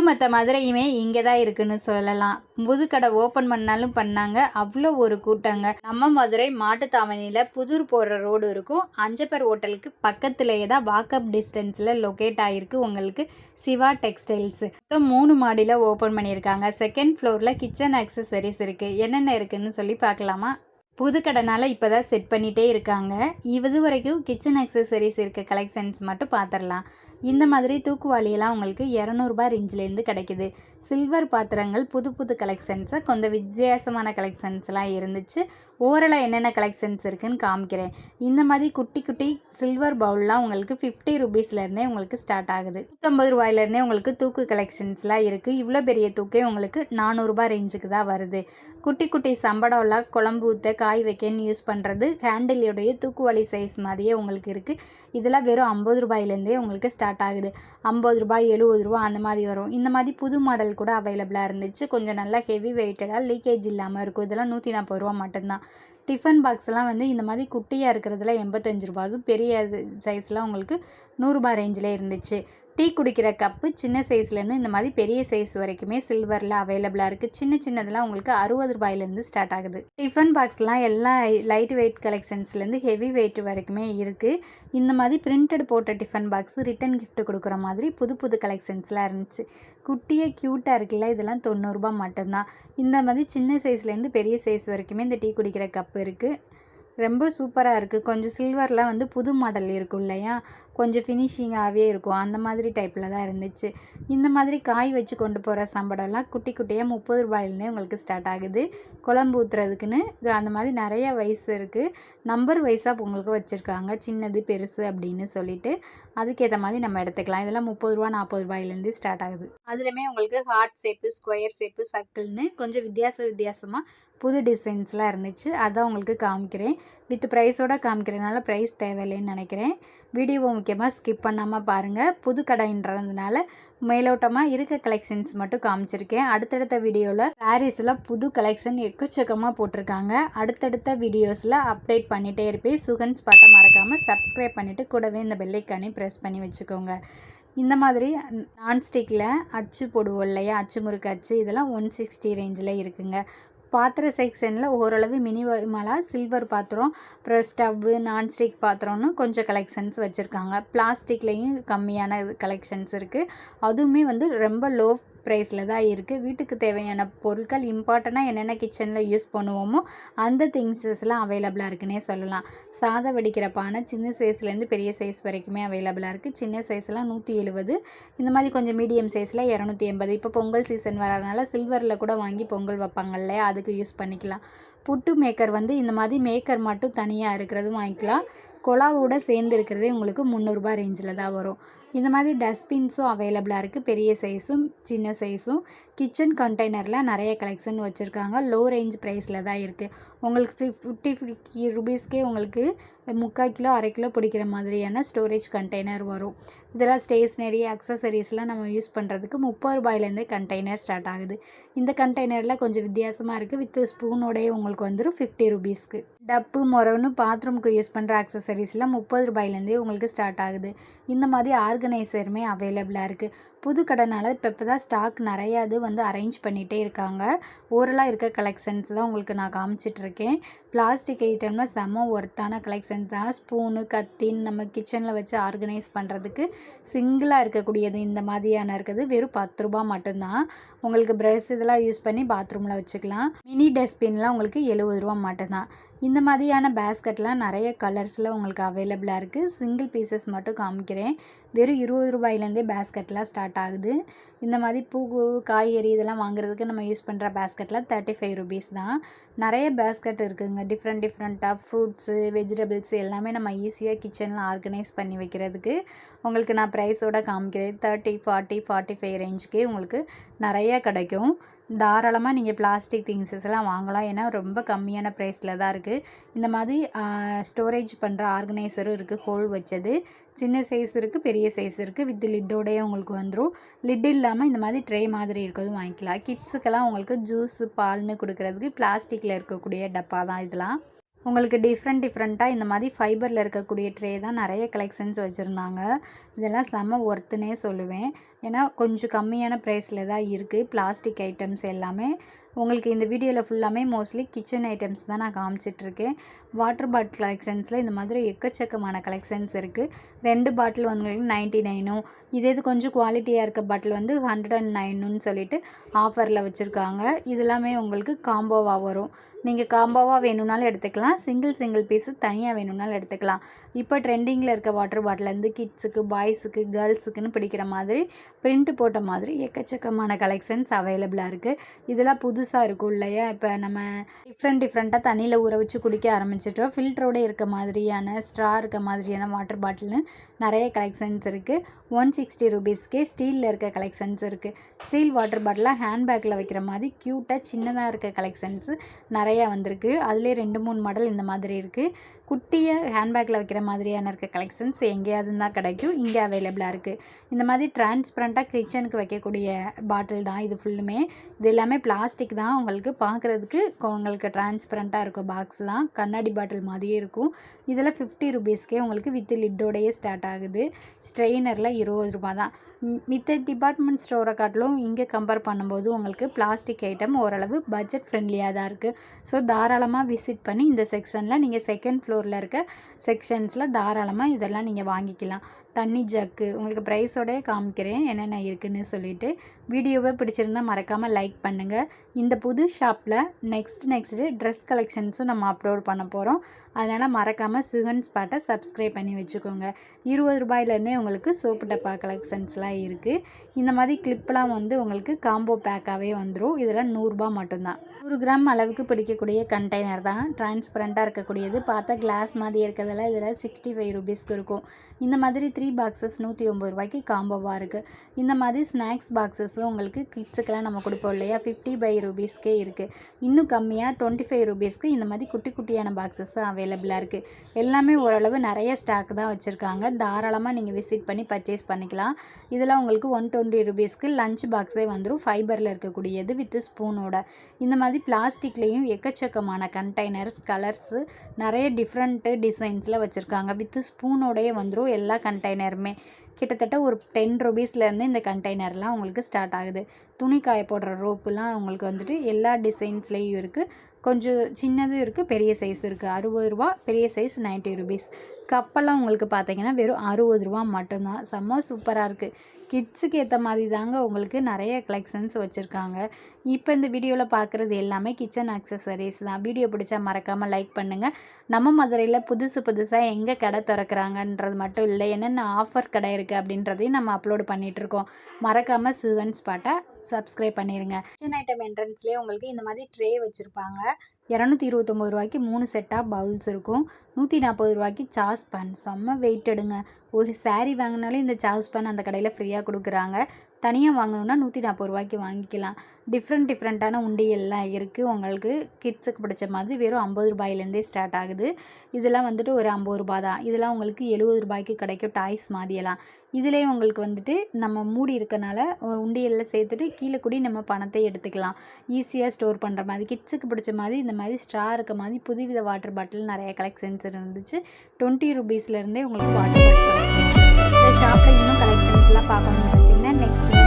ஒட்டுமொத்த மதுரையுமே இங்கே தான் இருக்குன்னு சொல்லலாம். புதுக்கடை ஓப்பன் பண்ணாலும் பண்ணாங்க. அவ்வளோ ஒரு கூட்டங்க. நம்ம மதுரை மாட்டுத்தாவணியில் புதூர் போகிற ரோடு இருக்கும். அஞ்சப்பர் ஹோட்டலுக்கு பக்கத்துலேயே தான் வாக்கப் டிஸ்டன்ஸில் லொக்கேட் ஆகிருக்கு உங்களுக்கு சிவா டெக்ஸ்டைல்ஸு மொத்தம் மூணு மாடியில் ஓப்பன் பண்ணியிருக்காங்க. செகண்ட் ஃப்ளோரில் கிச்சன் அக்சசரிஸ் இருக்குது என்னென்ன இருக்குதுன்னு சொல்லி பார்க்கலாமா? புதுக்கடைனால இப்போ தான் செட் பண்ணிகிட்டே இருக்காங்க. இது வரைக்கும் கிச்சன் அக்சசரிஸ் இருக்க கலெக்ஷன்ஸ் மட்டும் பார்த்துடலாம். இந்த மாதிரி தூக்குவாளியெல்லாம் உங்களுக்கு இரநூறுபா ரேஞ்சிலேருந்து கிடைக்குது. சில்வர் பாத்திரங்கள் புது புது கலெக்ஷன்ஸை கொஞ்சம் வித்தியாசமான கலெக்ஷன்ஸ்லாம் இருந்துச்சு. ஓவரலாக என்னென்ன கலெக்ஷன்ஸ் இருக்குதுன்னு காமிக்கிறேன். இந்த மாதிரி குட்டி குட்டி சில்வர் பவுல்லாம் உங்களுக்கு ஃபிஃப்டி ருபீஸ்லேருந்தே உங்களுக்கு ஸ்டார்ட் ஆகுது. நூற்றம்பது ரூபாயிலேருந்தே உங்களுக்கு தூக்கு கலெக்ஷன்ஸ்லாம் இருக்குது இவ்வளோ பெரிய தூக்கே உங்களுக்கு நானூறுரூபா ரேஞ்சுக்கு தான் வருது. குட்டி குட்டி சம்படம்லாம் குழம்பு ஊற்ற காய் வைக்கன்னு யூஸ் பண்ணுறது ஹேண்டிலுடைய தூக்குவாளி சைஸ் மாதிரியே உங்களுக்கு இருக்குது இதெல்லாம் வெறும் ஐம்பது ரூபாயிலேருந்தே உங்களுக்கு ஸ்டார்ட் ஆகுது. ஐம்பது ரூபாய் எழுபது ரூபா அந்த மாதிரி வரும். இந்த மாதிரி புது மாடல் கூட அவைலபிளாக இருந்துச்சு. கொஞ்சம் நல்லா ஹெவி வெயிட்டடாக லீக்கேஜ் இல்லாமல் இருக்கும். இதெல்லாம் நூற்றி நாற்பது ரூபா மட்டும்தான். டிஃபன் பாக்ஸ்லாம் வந்து இந்த மாதிரி குட்டியாக இருக்கிறதுல எண்பத்தஞ்சு ரூபா அதுவும் பெரிய சைஸ்லாம் உங்களுக்கு நூறுரூபா ரேஞ்சில் இருந்துச்சு. டீ குடிக்கிற கப்பு சின்ன சைஸ்லேருந்து இந்த மாதிரி பெரிய சைஸ் வரைக்குமே சில்வரில் அவைலபிளாக இருக்குது சின்ன சின்னதெல்லாம் உங்களுக்கு அறுபது ரூபாயிலேருந்து ஸ்டார்ட் ஆகுது. டிஃபன் பாக்ஸ்லாம் எல்லா லைட் வெயிட் கலெக்ஷன்ஸ்லேருந்து ஹெவி வெயிட் வரைக்குமே இருக்குது இந்த மாதிரி பிரிண்டட் போட்ட டிஃபன் பாக்ஸ் ரிட்டன் கிஃப்ட் கொடுக்குற மாதிரி புது புது கலெக்ஷன்ஸ்லாம் இருந்துச்சு. குட்டியே க்யூட்டாக இருக்குல்ல இதெல்லாம் தொண்ணூறுரூபா மட்டும்தான். இந்த மாதிரி சின்ன சைஸ்லேருந்து பெரிய சைஸ் வரைக்குமே இந்த டீ குடிக்கிற கப் இருக்குது ரொம்ப சூப்பராக இருக்குது கொஞ்சம் சில்வர்லாம் வந்து புது மாடல் இருக்கும் இல்லையா? கொஞ்சம் ஃபினிஷிங்காகவே இருக்கும். அந்த மாதிரி டைப்பில் தான் இருந்துச்சு. இந்த மாதிரி காய் வச்சு கொண்டு போகிற சம்படம்லாம் குட்டி குட்டியாக முப்பது ரூபாயிலேருந்தே உங்களுக்கு ஸ்டார்ட் ஆகுது. குழம்பு ஊற்றுறதுக்குன்னு அந்த மாதிரி நிறைய வயசு இருக்குது நம்பர் வைஸாக உங்களுக்கு வச்சுருக்காங்க. சின்னது பெருசு அப்படின்னு சொல்லிட்டு. அதுக்கேற்ற மாதிரி நம்ம எடுத்துக்கலாம். இதெல்லாம் முப்பது ரூபா நாற்பது ரூபாயிலேருந்து ஸ்டார்ட் ஆகுது. அதுலேயுமே உங்களுக்கு ஹார்ட் ஷேப்பு ஸ்கொயர் ஷேப்பு சர்க்கிள்னு கொஞ்சம் வித்தியாச வித்தியாசமாக புது டிசைன்ஸ்லாம் இருந்துச்சு. அதான் உங்களுக்கு காமிக்கிறேன். வித் ப்ரைஸோடு காமிக்கிறதுனால ப்ரைஸ் தேவையில்லைன்னு நினைக்கிறேன். வீடியோவை முக்கியமாக ஸ்கிப் பண்ணாமல் பாருங்கள் புது கடைன்றதுனால மேலோட்டமாக இருக்க கலெக்ஷன்ஸ் மட்டும் காமிச்சிருக்கேன். அடுத்தடுத்த வீடியோவில் சாரீஸில் புது கலெக்ஷன் எக்கச்சக்கமாக போட்டிருக்காங்க. அடுத்தடுத்த வீடியோஸில் அப்டேட் பண்ணிகிட்டே இருப்பேன். சுகன்ஸ் பாட்டை மறக்காமல் சப்ஸ்கிரைப் பண்ணிவிட்டு கூடவே இந்த பெல்லைக்கானே ப்ரெஸ் பண்ணி வச்சுக்கோங்க. இந்த மாதிரி நான்ஸ்டிக்கில் அச்சு போடுவோம் இல்லையா? அச்சு முறுக்கு அச்சு இதெல்லாம் ஒன் சிக்ஸ்டி ரேஞ்சில் இருக்குங்க. பாத்திர செக்ஷனில் ஓரளவு மினிமலாக சில்வர் பாத்திரம் அப்புறம் ஸ்டவ்வு நான்ஸ்டிக் பாத்திரம்னு கொஞ்சம் கலெக்ஷன்ஸ் வச்சுருக்காங்க. பிளாஸ்டிக்லேயும் கம்மியான கலெக்ஷன்ஸ் இருக்குது அதுவுமே வந்து ரொம்ப லோ ப்ரைஸில் தான் இருக்குது வீட்டுக்கு தேவையான பொருட்கள் இம்பார்ட்டண்ட்டாக என்னென்ன கிச்சனில் யூஸ் பண்ணுவோமோ அந்த திங்ஸஸ்லாம் அவைலபிளாக இருக்குன்னே சொல்லலாம். சாதம் வடிக்கிற பானை சின்ன சைஸ்லேருந்து பெரிய சைஸ் வரைக்குமே அவைலபிளாக இருக்குது சின்ன சைஸ்லாம் நூற்றி எழுபது இந்த மாதிரி கொஞ்சம் மீடியம் சைஸில் இரநூத்தி எண்பது. இப்போ பொங்கல் சீசன் வரதுனால சில்வரில் கூட வாங்கி பொங்கல் வைப்பாங்க இல்லையா? அதுக்கு யூஸ் பண்ணிக்கலாம். புட்டு மேக்கர் வந்து இந்த மாதிரி மேக்கர் மட்டும் தனியாக இருக்கிறதும் வாங்கிக்கலாம். கொலாவோட சேர்ந்து இருக்கிறதே உங்களுக்கு முந்நூறுரூபா ரேஞ்சில் தான் வரும். இந்த மாதிரி டஸ்ட்பின்ஸும் அவைலபிளாக இருக்குது பெரிய சைஸும் சின்ன சைஸும் கிச்சன் கண்டெய்னரில் நிறைய கலெக்ஷன் வச்சுருக்காங்க. லோ ரேஞ்ச் ப்ரைஸில் தான் இருக்குது உங்களுக்கு ஃபிஃப்டி ஃபிஃப்டி ருபீஸ்க்கே உங்களுக்கு முக்கால் கிலோ அரை கிலோ பிடிக்கிற மாதிரியான ஸ்டோரேஜ் கண்டெய்னர் வரும். இதெல்லாம் ஸ்டேஷ்னரி அக்சசரிஸ்லாம் நம்ம யூஸ் பண்ணுறதுக்கு முப்பது ரூபாயிலேருந்து கண்டெய்னர் ஸ்டார்ட் ஆகுது. இந்த கண்டெய்னரில் கொஞ்சம் வித்தியாசமாக இருக்குது வித் ஸ்பூனோடையே உங்களுக்கு வந்துடும் ஃபிஃப்டி ருபீஸ்க்கு டப்பு முறவுன்னு பாத்ரூமுக்கு யூஸ் பண்ணுற அக்சசரிஸ்லாம் முப்பது ரூபாயிலேருந்தே உங்களுக்கு ஸ்டார்ட் ஆகுது. இந்த மாதிரி ஆர்கனைசருமே அவைலபிளாக இருக்குது புது கடைனால இப்போ இப்போ தான் ஸ்டாக் நிறையா இது வந்து அரேஞ்ச் பண்ணிகிட்டே இருக்காங்க. ஓரலாக இருக்க கலெக்ஷன்ஸ் தான் உங்களுக்கு நான் காமிச்சிட்ருக்கேன். பிளாஸ்டிக் ஐட்டம்னா செம்ம ஒர்த்தான கலெக்ஷன்ஸ் தான். ஸ்பூனு கத்தின்னு நம்ம கிச்சனில் வச்சு ஆர்கனைஸ் பண்ணுறதுக்கு சிங்கிளாக இருக்கக்கூடியது இந்த மாதிரியான இருக்குது. வெறும் பத்து ரூபா மட்டும்தான். உங்களுக்கு ப்ரஷ் இதெல்லாம் யூஸ் பண்ணி பாத்ரூமில் வச்சுக்கலாம். மினி டஸ்ட்பின்லாம் உங்களுக்கு எழுபது ரூபா மட்டும்தான். இந்த மாதிரியான பேஸ்கெட்லாம் நிறைய கலர்ஸில் உங்களுக்கு அவைலபிளாக இருக்குது. சிங்கிள் பீசஸ் மட்டும் காமிக்கிறேன். வெறும் இருபது ரூபாயிலேருந்தே பேஸ்கெட்லாம் ஸ்டார்ட் ஆகுது. இந்த மாதிரி பூ காய்கறி இதெல்லாம் வாங்குறதுக்கு நம்ம யூஸ் பண்ணுற பேஸ்கெட்டில் தேர்ட்டி ஃபைவ் ருபீஸ் தான். நிறைய பேஸ்கெட் இருக்குதுங்க டிஃப்ரெண்ட் டிஃப்ரெண்ட்டாக ஃப்ரூட்ஸு வெஜிடபிள்ஸ் எல்லாமே நம்ம ஈஸியாக கிச்சனில் ஆர்கனைஸ் பண்ணி வைக்கிறதுக்கு. உங்களுக்கு நான் ப்ரைஸோட காமிக்கிறேன். தேர்ட்டி ஃபார்ட்டி ஃபார்ட்டி ஃபைவ் ரேஞ்சுக்கே உங்களுக்கு நிறையா கிடைக்கும். தாராளமாக நீங்கள் பிளாஸ்டிக் திங்ஸஸ் எல்லாம் வாங்கலாம். ஏன்னா ரொம்ப கம்மியான ப்ரைஸில் தான் இருக்குது இந்த மாதிரி ஸ்டோரேஜ் பண்ணுற ஆர்கனைசரும் இருக்குது ஹோல் வச்சது. சின்ன சைஸ் இருக்குது பெரிய சைஸ் இருக்குது வித் லிட்டோடையே உங்களுக்கு வந்துடும் லிட் இல்லாமல் இந்த மாதிரி ட்ரே மாதிரி இருக்கிறதும் வாங்கிக்கலாம். கிட்ஸுக்கெல்லாம் உங்களுக்கு ஜூஸு பால்னு கொடுக்குறதுக்கு பிளாஸ்டிக்கில் இருக்கக்கூடிய டப்பா தான் இதெல்லாம். உங்களுக்கு டிஃப்ரெண்ட் டிஃப்ரெண்ட்டாக இந்த மாதிரி ஃபைபரில் இருக்கக்கூடிய ட்ரே தான் நிறைய கலெக்ஷன்ஸ் வச்சுருந்தாங்க. இதெல்லாம் செம்ம ஒர்த்துனே சொல்லுவேன். ஏன்னா கொஞ்சம் கம்மியான ப்ரைஸில் தான் இருக்குது பிளாஸ்டிக் ஐட்டம்ஸ் எல்லாமே. உங்களுக்கு இந்த வீடியோவில் ஃபுல்லாமே மோஸ்ட்லி கிச்சன் ஐட்டம்ஸ் தான் நான் காமிச்சிட்ருக்கேன் வாட்டர் பாட்டில் கலெக்ஷன்ஸில் இந்த மாதிரி எக்கச்சக்கமான கலெக்ஷன்ஸ் இருக்குது ரெண்டு பாட்டில் வந்து நைன்ட்டி நைனும் இதே இது கொஞ்சம் குவாலிட்டியாக இருக்க பாட்டில் வந்து ஹண்ட்ரட் அண்ட் நைனுன்னு சொல்லிட்டு ஆஃபரில் வச்சுருக்காங்க. இதெல்லாமே உங்களுக்கு காம்போவாக வரும். நீங்கள் காம்போவாக வேணும்னாலும் எடுத்துக்கலாம். சிங்கிள் சிங்கிள் பீஸு தனியாக வேணும்னாலும் எடுத்துக்கலாம். இப்போ ட்ரெண்டிங்கில் இருக்க வாட்டர் பாட்டிலேருந்து கிட்ஸுக்கு பாய்ஸுக்கு கேர்ள்ஸுக்குன்னு பிடிக்கிற மாதிரி பிரிண்ட்டு போட்ட மாதிரி எக்கச்சக்கமான கலெக்ஷன்ஸ் அவைலபிளாக இருக்குது இதெல்லாம் புதுசாக இருக்கும் இல்லையா? இப்போ நம்ம டிஃப்ரெண்ட் டிஃப்ரெண்ட்டாக தண்ணியில் ஊற வச்சு குடிக்க ஆரம்பிச்சிட்டோம். ஃபில்டரோடு இருக்க மாதிரியான ஸ்ட்ரா இருக்க மாதிரியான வாட்டர் பாட்டில்னு நிறைய கலெக்ஷன்ஸ் இருக்குது ஒன் சிக்ஸ்டி ருபீஸ்க்கே ஸ்டீலில் இருக்க கலெக்ஷன்ஸ் இருக்குது ஸ்டீல் வாட்டர் பாட்டிலாக ஹேண்ட்பேக்கில் வைக்கிற மாதிரி க்யூட்டாக சின்னதாக இருக்க கலெக்ஷன்ஸு நிறையா வந்திருக்கு. அதுலேயே ரெண்டு மூணு மாடல் இந்த மாதிரி இருக்குது குட்டியை ஹேண்ட்பேக்கில் வைக்கிற மாதிரியான இருக்க கலெக்ஷன்ஸ் எங்கேயாவது தான் கிடைக்கும். இங்கே அவைலபிளாக இருக்குது இந்த மாதிரி டிரான்ஸ்பரண்ட்டாக கிச்சனுக்கு வைக்கக்கூடிய பாட்டில் தான் இது ஃபுல்லுமே இது எல்லாமே பிளாஸ்டிக் தான். உங்களுக்கு பார்க்குறதுக்கு உங்களுக்கு டிரான்ஸ்பரண்ட்டாக இருக்கும். பாக்ஸ் தான். கண்ணாடி பாட்டில் மாதிரியே இருக்கும். இதில் ஃபிஃப்டி ருபீஸ்க்கே உங்களுக்கு வித் லிட்டோடையே ஸ்டார்ட் ஆகுது. ஸ்ட்ரெயினரில் இருபது ரூபா தான். மித்த டிபார்ட்மெண்ட் ஸ்டோரை காட்டிலும் இங்கே கம்பேர் பண்ணும்போது உங்களுக்கு பிளாஸ்டிக் ஐட்டம் ஓரளவு பட்ஜெட் ஃப்ரெண்ட்லியாக தான் இருக்குது ஸோ தாராளமாக விசிட் பண்ணி இந்த செக்ஷனில் நீங்கள் செகண்ட் ஃப்ளோரில் இருக்க செக்ஷன்ஸில் தாராளமாக இதெல்லாம் நீங்கள் வாங்கிக்கலாம். தண்ணி ஜக்கு. உங்களுக்கு ப்ரைஸோடய காமிக்கிறேன் என்னென்ன இருக்குதுன்னு சொல்லிவிட்டு வீடியோவை பிடிச்சிருந்தால் மறக்காமல் லைக் பண்ணுங்கள் இந்த புது ஷாப்பில் நெக்ஸ்ட் நெக்ஸ்ட்டு ட்ரெஸ் கலெக்ஷன்ஸும் நம்ம அப்லோட் பண்ண போகிறோம் அதனால் மறக்காமல் சுகன் ஸ்பாட்டை சப்ஸ்கிரைப் பண்ணி வச்சுக்கோங்க. இருபது ரூபாயிலேருந்தே உங்களுக்கு சோப்பு டப்பா கலெக்ஷன்ஸ்லாம் இருக்குது இந்த மாதிரி கிளிப்லாம் வந்து உங்களுக்கு காம்போ பேக்காகவே வந்துடும் இதெல்லாம் நூறுரூபா மட்டும்தான். நூறு கிராம் அளவுக்கு பிடிக்கக்கூடிய கண்டெய்னர் தான். டிரான்ஸ்பரண்ட்டாக இருக்கக்கூடியது. பார்த்தா கிளாஸ் மாதிரி இருக்கிறதெல்லாம் இதில் சிக்ஸ்டி ஃபைவ் ருபீஸ்க்கு இருக்கும். இந்த மாதிரி த்ரீ பாக்ஸஸ் நூற்றி ஒம்பது ரூபாய்க்கு காம்போவாக இருக்குது இந்த மாதிரி ஸ்நாக்ஸ் பாக்ஸஸும் உங்களுக்கு கிட்ஸுக்கெல்லாம் நம்ம கொடுப்போம் இல்லையா? ஃபிஃப்டி பை ருபீஸ்க்கே இருக்குது இன்னும் கம்மியாக டுவெண்ட்டி ஃபைவ் ருபீஸ்க்கு இந்த மாதிரி குட்டி குட்டியான பாக்ஸஸும் அவைலபிளாக இருக்குது எல்லாமே ஓரளவு நிறைய ஸ்டாக் தான் வச்சுருக்காங்க. தாராளமாக நீங்கள் விசிட் பண்ணி பர்ச்சேஸ் பண்ணிக்கலாம். இதெல்லாம் உங்களுக்கு ஒன் டுவெண்ட்டி ருபீஸ்க்கு லஞ்ச் பாக்ஸே வந்துடும் ஃபைபரில் இருக்கக்கூடியது வித் ஸ்பூனோட இந்த மாதிரி மாதிரி பிளாஸ்டிக்லேயும் எக்கச்சக்கமான கண்டெய்னர்ஸ் கலர்ஸு நிறைய டிஃப்ரெண்ட்டு டிசைன்ஸில் வச்சுருக்காங்க. வித்து ஸ்பூனோடையே வந்துடும் எல்லா கண்டெய்னருமே கிட்டத்தட்ட ஒரு டென் ருபீஸ்லேருந்து இந்த கண்டெய்னர்லாம் உங்களுக்கு ஸ்டார்ட் ஆகுது. துணி காய போடுற ரோப்புலாம் உங்களுக்கு வந்துட்டு எல்லா டிசைன்ஸ்லேயும் இருக்குது கொஞ்சம் சின்னதும் இருக்குது பெரிய சைஸ் இருக்குது அறுபது ரூபா பெரிய சைஸ் நைன்ட்டி ருபீஸ் கப்பெல்லாம் உங்களுக்கு பார்த்தீங்கன்னா வெறும் அறுபது ரூபா மட்டும்தான். செம்ம சூப்பராக இருக்குது கிட்ஸுக்கு ஏற்ற மாதிரி தாங்க உங்களுக்கு நிறைய கலெக்ஷன்ஸ் வச்சுருக்காங்க. இப்போ இந்த வீடியோவில் பார்க்குறது எல்லாமே கிச்சன் அக்சசரிஸ் தான். வீடியோ பிடிச்சா மறக்காமல் லைக் பண்ணுங்கள் நம்ம மதுரையில் புதுசு புதுசாக எங்கே கடை திறக்கிறாங்கன்றது மட்டும் இல்லை என்னென்ன ஆஃபர் கடை இருக்குது அப்படின்றதையும் நம்ம அப்லோடு பண்ணிகிட்ருக்கோம் மறக்காமல் சுகன் ஸ்பாட்டை சப்ஸ்கிரைப் பண்ணிடுங்க கிச்சன் ஐட்டம் என்ட்ரன்ஸ்லேயே உங்களுக்கு இந்த மாதிரி ட்ரே வச்சுருப்பாங்க. இரநூத்தி இருபத்தொம்போது ரூபாய்க்கு மூணு செட்டாக பவுல்ஸ் இருக்கும். நூற்றி நாற்பது ரூபாய்க்கு சாஸ் பேன் செம்ம வெயிட் எடுங்க. ஒரு சாரீ வாங்கினாலே இந்த சாஸ் பேன் அந்த கடையில் ஃப்ரீயாக கொடுக்குறாங்க. தனியாக வாங்கணுன்னா நூற்றி நாற்பது ரூபாய்க்கு வாங்கிக்கலாம். டிஃப்ரெண்ட் டிஃப்ரெண்ட்டான உண்டியெல்லாம் இருக்குது உங்களுக்கு கிட்ஸுக்கு பிடிச்ச மாதிரி வெறும் ஐம்பது ரூபாயிலேருந்தே ஸ்டார்ட் ஆகுது. இதெல்லாம் வந்துட்டு ஒரு ஐம்பது ரூபா தான். இதெல்லாம் உங்களுக்கு எழுபது ரூபாய்க்கு கிடைக்கும். டாய்ஸ் மாதிரியெல்லாம் இதிலே உங்களுக்கு வந்துட்டு நம்ம மூடி இருக்கனால உண்டியலில் சேர்த்துட்டு கீழே கூடி நம்ம பணத்தை எடுத்துக்கலாம். ஈஸியாக ஸ்டோர் பண்ணுற மாதிரி கிட்ஸுக்கு பிடிச்ச மாதிரி இந்த மாதிரி ஸ்ட்ரா இருக்க மாதிரி புதுவித வாட்டர் பாட்டில் நிறைய கலெக்ஷன்ஸ் இருந்துச்சு. டுவெண்ட்டி ருபீஸ்லேருந்தே உங்களுக்கு வாட்டர் பாட்டில் இந்த ஷாப்பில் இன்னும் கலெக்ஷன்ஸ்லாம் பார்க்கணும்னு நினச்சிங்க